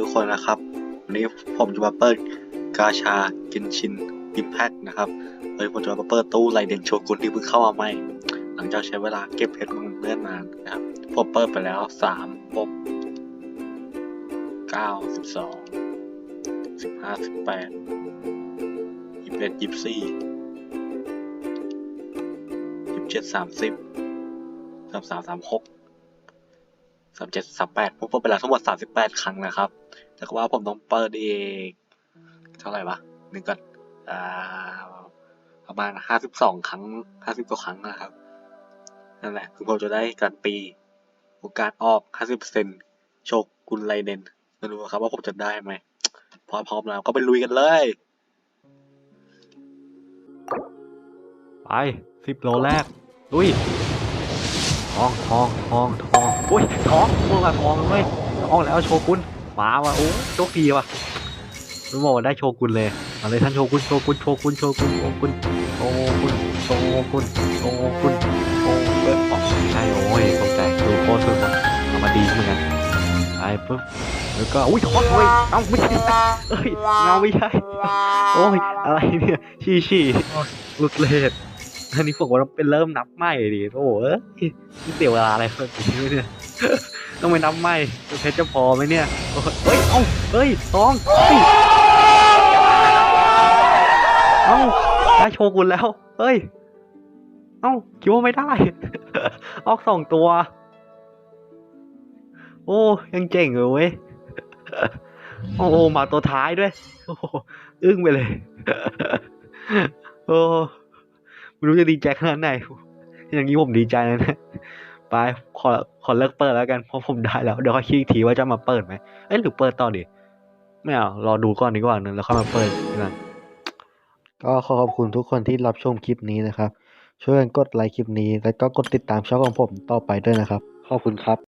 ทุกคนนะครับ วันนี้ผมจะมาเปิดกาชากินชินอิมแพคนะครับโดยผมจะมาเปิดตู้ไรเดนโชกุนที่เพิ่งเข้ามาใหม่ หลังจากใช้เวลาเก็บเพชรมันเนิ่อนนานนะครับ ผมเปิดไปแล้วสามหกเก้าสิบสองสิบห้าสิบแปดยี่สิบเอ็ดยี่สิบสี่ยี่สิบเจ็ดสามสิบสามสามสามหก สามเจ็ดสามแปดผมเปิดไปแล้วทั้งหมดสามสิบแปดครั้งนะครับ แต่ว่าผมต้องเปิดอีกเท่าไหร่วะหนึ่งก่อนอ่าประมาณห้าสิบสองครั้งห้าสิบกว่าครั้งนะครับนั่นแหละคือผมจะได้การนตีโอกาสออกห้าสิบเปอร์เซ็นโชคกุลไรเดนมาดูครับว่าผมจะได้ไหมพอพร้อมแล้วก็ไปลุยกันเลย ไปสิบโลแรกลุยทองทองทองทอง อุ้ยท้องพวกมาทองเว้ยท้องแล้วโชกุนมาว่ะโอ้โชคดีว่ะรู้บอกว่าได้โชกุนเลยมาเลยท่านโชกุนโชกุนโชกุนโชกุนโชกุนโชกุนโชกุนโชกุนโชกุนอ๋อใช่โอ้ยตกใจดูโคตรสุดว่ะเอามาดีเหมือนกันไปปุ๊บแล้วก็อุ้ยท้องเว้ยเอ้าไม่ใช่เอ้ยเงาไม่ใช่โอ้ยอะไรเนี่ยชี้ชี้หลุดเลด อันนี้ผมว่าเป็นเริ่มนับใหม่ดิโอ้โหเอ้ยนี่เสียเวลาอะไรแบบนี้เนี่ยต้องไปนับใหม่เพชรจะพอไหมเนี่ยเฮ้ยเอ้าเฮ้ยตองเอ้าได้โชกุนแล้วเฮ้ยเอ้าคิดว่าไม่ได้ออกสองตัว โอ้ยังเจ๋งเลยเว้ยโอ้มาตัวท้ายด้วย อึ้งไปเลย โอ้ ไม่รู้จะดีใจขนาดไหน อย่างนี้ผมดีใจแล้วนะ ไปขอขอเลิกเปิดแล้วกัน เพราะผมได้แล้ว เดี๋ยวค่อยคิดอีกทีว่าจะมาเปิดไหมเอ้ยหรือเปิดต่อดิไม่เอา รอดูก่อนดีกว่านึงแล้วค่อยมาเปิดกันก็ขอขอบคุณทุกคนที่รับชมคลิปนี้นะครับ ช่วยกันกดไลค์คลิปนี้ แล้วก็กดติดตามช่องของผมต่อไปด้วยนะครับ ขอบคุณครับ